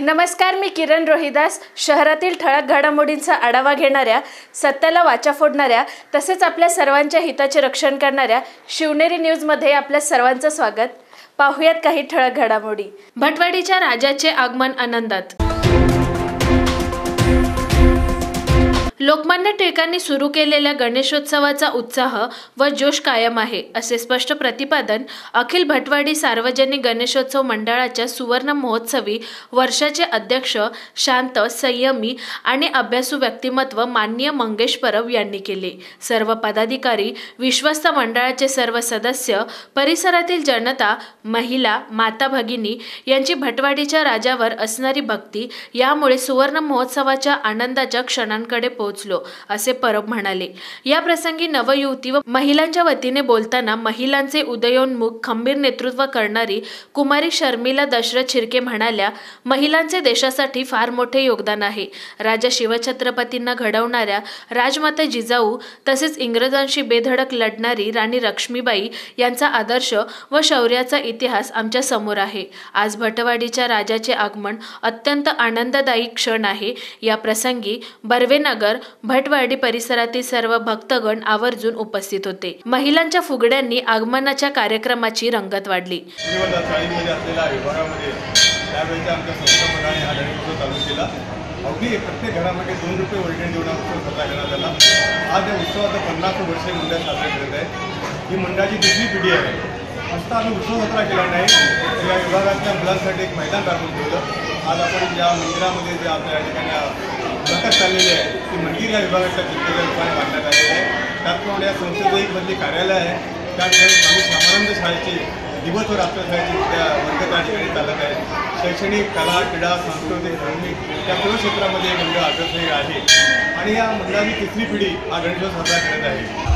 नमस्कार मी किरण रोहिदास. शहरातील ठळक घडामोडींचा आढावा घेणाऱ्या सत्याला वाचा फोडणाऱ्या तसेच आपल्या सर्वांच्या हिताचे रक्षण करणाऱ्या शिवनेरी न्यूजमध्ये आपल्या सर्वांचं स्वागत. पाहुयात काही ठळक घडामोडी. भटवाडीच्या राजाचे आगमन आनंदात. लोकमान्य टिळकांनी सुरू केलेल्या गणेशोत्सवाचा उत्साह व जोश कायम आहे असे स्पष्ट प्रतिपादन अखिल भटवाडी सार्वजनिक गणेशोत्सव मंडळाच्या सुवर्ण महोत्सवी वर्षाचे अध्यक्ष शांत संयमी आणि अभ्यासू व्यक्तिमत्व माननीय मंगेश परब यांनी केले. सर्व पदाधिकारी विश्वस्त मंडळाचे सर्व सदस्य परिसरातील जनता महिला माता भगिनी यांची भटवाडीच्या राजावर असणारी भक्ती यामुळे सुवर्ण महोत्सवाच्या आनंदाच्या क्षणांकडे पोहोच पोहोचलो असे परब म्हणाले. या प्रसंगी नवयुवती व महिलांच्या वतीने बोलताना महिलांचे उदयोन्मुख खंबीर नेतृत्व करणारी कुमारी शर्मिला दशरथ शिर्के म्हणाल्या महिलांचे देशासाठी फार मोठे योगदान आहे. राजा शिवछत्रपतींना घडवणाऱ्या राजमाता जिजाऊ तसेच इंग्रजांशी बेधडक लढणारी राणी लक्ष्मीबाई यांचा आदर्श व शौर्याचा इतिहास आमच्यासमोर आहे. आज भटवाडीच्या राजाचे आगमन अत्यंत आनंददायी क्षण आहे. या प्रसंगी बर्वेनगर भटवाडी परिसरातील सर्व भक्तगण आवर्जून उपस्थित होते. महिलांच्या फुगड्यांनी आगमनाच्या कार्यक्रमाची रंगत वाढली. अगदी प्रत्येक घरामध्ये दोन रुपये वर्गणी देऊन उत्सव साजरा करण्यात आला. आज या उत्सवाचं पन्नास वर्षे मंडळ साजरे करत आहे ही मंडळाची दुसरी पिढी आहे. फक्त आम्ही उत्सव साजरा केला नाही. तर या विभागातल्या मुलांसाठी एक मैदान टाकून ठेवलं. आज आपण ज्या मंदिरामध्ये जे आपल्या ठिकाणी मुलाखत चाललेली आहे. ती मंदिर या विभागाच्या चित्तेच्या रूपाने बांधण्यात आलेली आहे. त्याचप्रमाणे या संस्थेचं एक कार्यालय आहे. त्या ठिकाणी स्वामी श्यामानंद शाळेची दिवस व रात्र शाळेची त्या वर्ग त्या ठिकाणी चालत आहे. शैक्षणिक कला क्रीडा सांस्कृतिक धार्मिक या सर्व क्षेत्रामध्ये मंडळ अग्रसर आहे. आणि या मंडळाची तिसरी पिढी हा गणेशोत्सव साजरा करत आहे.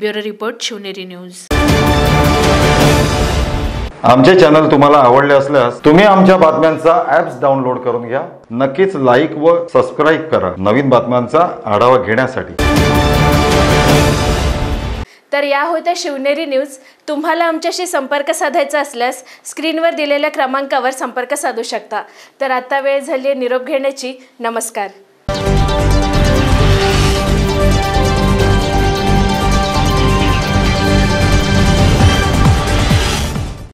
Bureau report Shivneri news. आमचे चॅनल तुम्हाला आवडले असल्यास तुम्ही आमच्या बातम्यांचा ऍप्स डाउनलोड करून घ्या. नक्कीच लाईक व सबस्क्राईब करा नवीन बातम्यांचा आढावा घेण्यासाठी. तर या होत्या शिवनेरी न्यूज. तुम्हाला आमच्याशी संपर्क साधायचा असल्यास स्क्रीनवर दिलेल्या क्रमांकावर संपर्क साधू शकता. तर आता वेळ झाली आहे निरोप घेण्याची. नमस्कार.